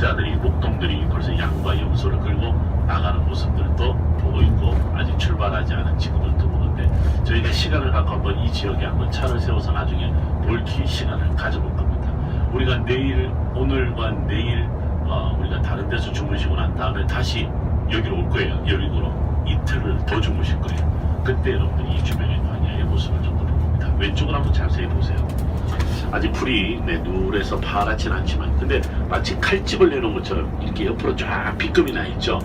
목자들이 목동들이 벌써 양과 염소를 끌고 나가는 모습들도 보고 있고 아직 출발하지 않은 친구들도 보는데 저희가 시간을 갖고 한번 이 지역에 한번 차를 세워서 나중에 볼기 시간을 가져볼 겁니다. 우리가 내일 오늘과 내일 어, 우리가 다른 데서 주무시고 난 다음에 다시 여기로 올 거예요. 여기로 이틀을 더 주무실 거예요. 그때 여러분들이 이 주변의 광야의 모습을 좀볼 겁니다. 왼쪽을 한번 자세히 보세요. 아직 불이 네, 누래서 파랗진 않지만 근데 마치 칼집을 내놓은 것처럼 이렇게 옆으로 쫙 빗금이 나 있죠.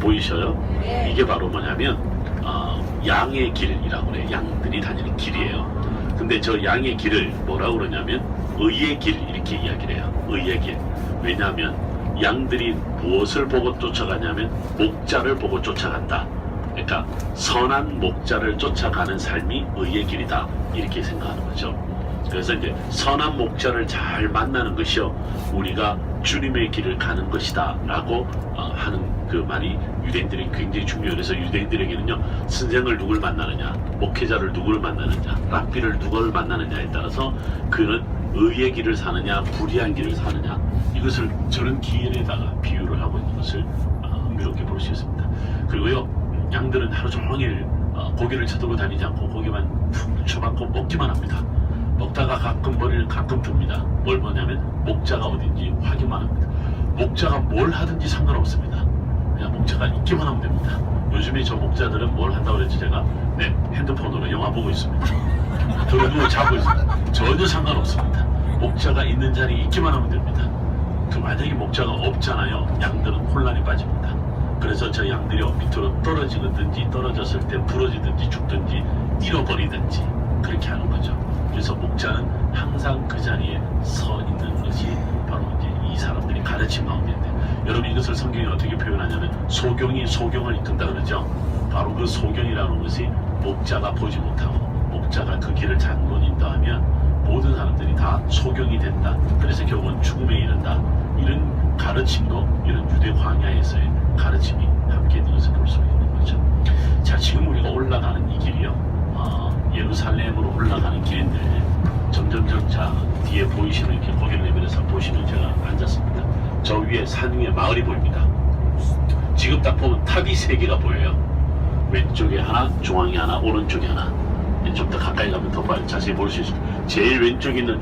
보이셔요? 네. 이게 바로 뭐냐면 어, 양의 길이라고 그래요. 양들이 다니는 길이에요. 근데 저 양의 길을 뭐라고 그러냐면 의의 길 이렇게 이야기를 해요. 의의 길. 왜냐하면 양들이 무엇을 보고 쫓아가냐면 목자를 보고 쫓아간다. 그러니까 선한 목자를 쫓아가는 삶이 의의 길이다. 이렇게 생각하는 거죠. 그래서 이제 선한 목자를 잘 만나는 것이요 우리가 주님의 길을 가는 것이다라고 어, 하는 그 말이 유대인들이 굉장히 중요해요. 그래서 유대인들에게는요 선생을 누굴 만나느냐, 목회자를 누굴 만나느냐, 랍비를 누굴 만나느냐에 따라서 그는 의의 길을 사느냐, 불의한 길을 사느냐 이것을 저런 기일에다가 비유를 하고 있는 것을 어, 흥미롭게 볼 수 있습니다. 그리고요 양들은 하루 종일 어, 고기를 쳐들고 다니지 않고 고기만 푹 쳐박고 먹기만 합니다. 먹다가 가끔 머리를 가끔 둡니다. 뭘 보냐면 목자가 어딘지 확인만 합니다. 목자가 뭘 하든지 상관없습니다. 그냥 목자가 있기만 하면 됩니다. 요즘에 저 목자들은 뭘 한다고 그랬지 제가? 네, 핸드폰으로 영화 보고 있습니다. 들고 자고 있습니다. 전혀 상관없습니다. 목자가 있는 자리에 있기만 하면 됩니다. 그 만약에 목자가 없잖아요. 양들은 혼란에 빠집니다. 그래서 저 양들이 밑으로 떨어지든지 떨어졌을 때 부러지든지 죽든지 잃어버리든지 그렇게 하는 거죠. 그래서 목자는 항상 그 자리에 서 있는 것이 바로 이제 이 사람들이 가르친 마음인데 여러분 이것을 성경이 어떻게 표현하냐면 소경이 소경을 이끈다 그러죠. 바로 그 소경이라는 것이 목자가 보지 못하고 목자가 그 길을 잘못 인도하면 모든 사람들이 다 소경이 된다. 그래서 결국은 죽음에 이른다. 이런 가르침도 이런 유대 광야에서의 가르침이 함께 있는 것을 볼 수 있는 거죠. 자, 지금 우리가 올라가는 이 길이요. 어, 예루살렘으로 올라가는 길인데 자 뒤에 보이시는 이렇게 내밀어서 보시는 제가 앉았습니다. 저 위에 산 위에 마을이 보입니다. 지금 딱 보면 탑이 세 개가 보여요. 왼쪽에 하나, 중앙에 하나, 오른쪽에 하나. 좀 더 가까이 가면 더 자세히 볼 수 있습니다. 제일 왼쪽에 있는